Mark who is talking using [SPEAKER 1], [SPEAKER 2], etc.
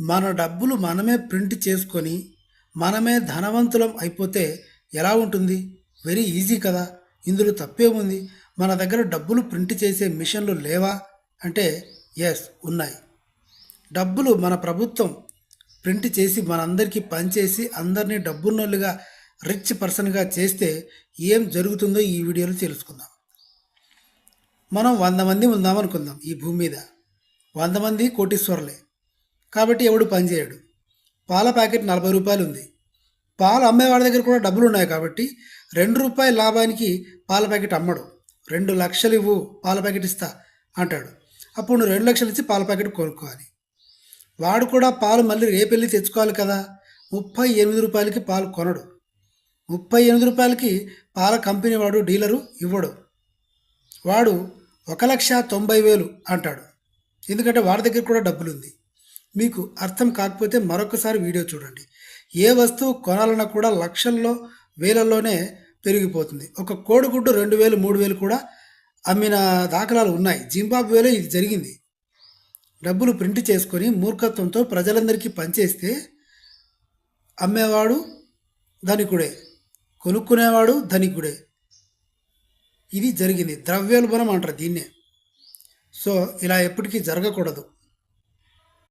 [SPEAKER 1] మన డబ్బులు మనమే ప్రింట్ చేసుకొని మనమే ధనవంతులం అయిపోతే ఎలా ఉంటుంది? వెరీ ఈజీ కదా. ఇందులో తప్పేముంది మన దగ్గర డబ్బులు ప్రింట్ చేసే మిషన్లు లేవా? అంటే ఎస్ ఉన్నాయి. డబ్బులు మన ప్రభుత్వం ప్రింట్ చేసి మనందరికీ పనిచేసి అందరినీ డబ్బున్నోళ్ళుగా రిచ్ పర్సన్గా చేస్తే ఏం జరుగుతుందో ఈ వీడియోలో తెలుసుకుందాం. మనం వంద మంది ఉందామనుకుందాం ఈ భూమి మీద. వంద మంది కోటీశ్వరులే. కాబట్టి ఎవడు పనిచేయడు పాల ప్యాకెట్ నలభై రూపాయలు ఉంది పాలు అమ్మేవాడి దగ్గర కూడా డబ్బులు ఉన్నాయి కాబట్టి రెండు రూపాయల లాభానికి పాల ప్యాకెట్ అమ్మడు. రెండు లక్షలు ఇవ్వు పాల ప్యాకెట్ ఇస్తా అంటాడు. అప్పుడు నువ్వు రెండు లక్షలు ఇచ్చి పాల ప్యాకెట్ కొనుక్కోవాలి వాడు కూడా పాలు మళ్ళీ రేపెళ్ళి తెచ్చుకోవాలి కదా. ముప్పై ఎనిమిది రూపాయలకి పాలు కొనడు. ముప్పై ఎనిమిది రూపాయలకి పాల కంపెనీ వాడు డీలరు ఇవ్వడు. వాడు ఒక లక్ష తొంభై వేలు అంటాడు. ఎందుకంటే వాడి దగ్గర కూడా డబ్బులు ఉంది మీకు అర్థం కాకపోతే మరొకసారి వీడియో చూడండి. ఏ వస్తువు కొనాలన్నా కూడా లక్షల్లో వేలల్లోనే పెరిగిపోతుంది. ఒక కోడిగుడ్డు రెండు వేలు మూడు వేలు కూడా అమ్మిన దాఖలాలు ఉన్నాయి. జింబాబ్వేలో ఇది జరిగింది. డబ్బులు ప్రింట్ చేసుకొని మూర్ఖత్వంతో ప్రజలందరికీ పనిచేస్తే అమ్మేవాడు ధనికుడే కొనుక్కునేవాడు ధనికుడే. ఇది జరిగింది. ద్రవ్యోల్బణం అంటారు దీన్నే. సో ఇలా ఎప్పటికీ జరగకూడదు.